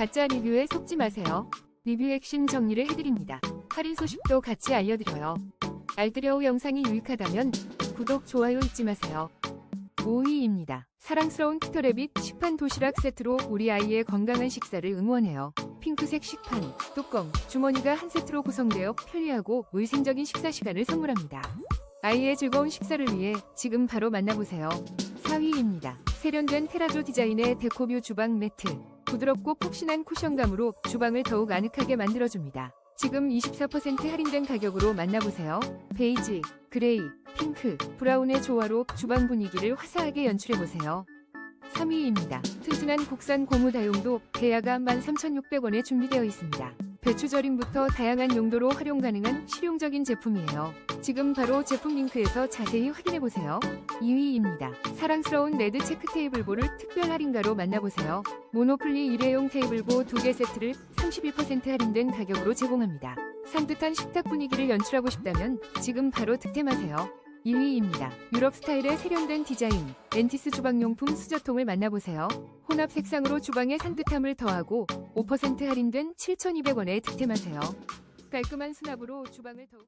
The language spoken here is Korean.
가짜 리뷰에 속지 마세요. 리뷰 핵심 정리를 해드립니다. 할인 소식도 같이 알려드려요. 알뜰여우 영상이 유익하다면 구독, 좋아요 잊지 마세요. 5위입니다. 사랑스러운 피터래빗 식판 도시락 세트로 우리 아이의 건강한 식사를 응원해요. 핑크색 식판, 뚜껑, 주머니가 한 세트로 구성되어 편리하고 위생적인 식사 시간을 선물합니다. 아이의 즐거운 식사를 위해 지금 바로 만나보세요. 4위입니다. 세련된 테라조 디자인의 데코뷰 주방 매트. 부드럽고 폭신한 쿠션감으로 주방을 더욱 아늑하게 만들어줍니다. 지금 24% 할인된 가격으로 만나보세요. 베이지, 그레이, 핑크, 브라운의 조화로 주방 분위기를 화사하게 연출해보세요. 3위입니다. 튼튼한 국산 고무 다용도 대야가 13,600원에 준비되어 있습니다. 배추 절임부터 다양한 용도로 활용 가능한 실용적인 제품이에요. 지금 바로 제품 링크에서 자세히 확인해 보세요. 2위입니다. 사랑스러운 레드 체크 테이블보를 특별 할인가로 만나보세요. 모노플리 일회용 테이블보 2개 세트를 31% 할인된 가격으로 제공합니다. 산뜻한 식탁 분위기를 연출하고 싶다면 지금 바로 득템하세요. 2위입니다. 유럽 스타일의 세련된 디자인, 렌티스 주방용품 수저통을 만나보세요. 혼합 색상으로 주방의 산뜻함을 더하고 5% 할인된 7,200원에 득템하세요. 깔끔한 수납으로 주방을 더욱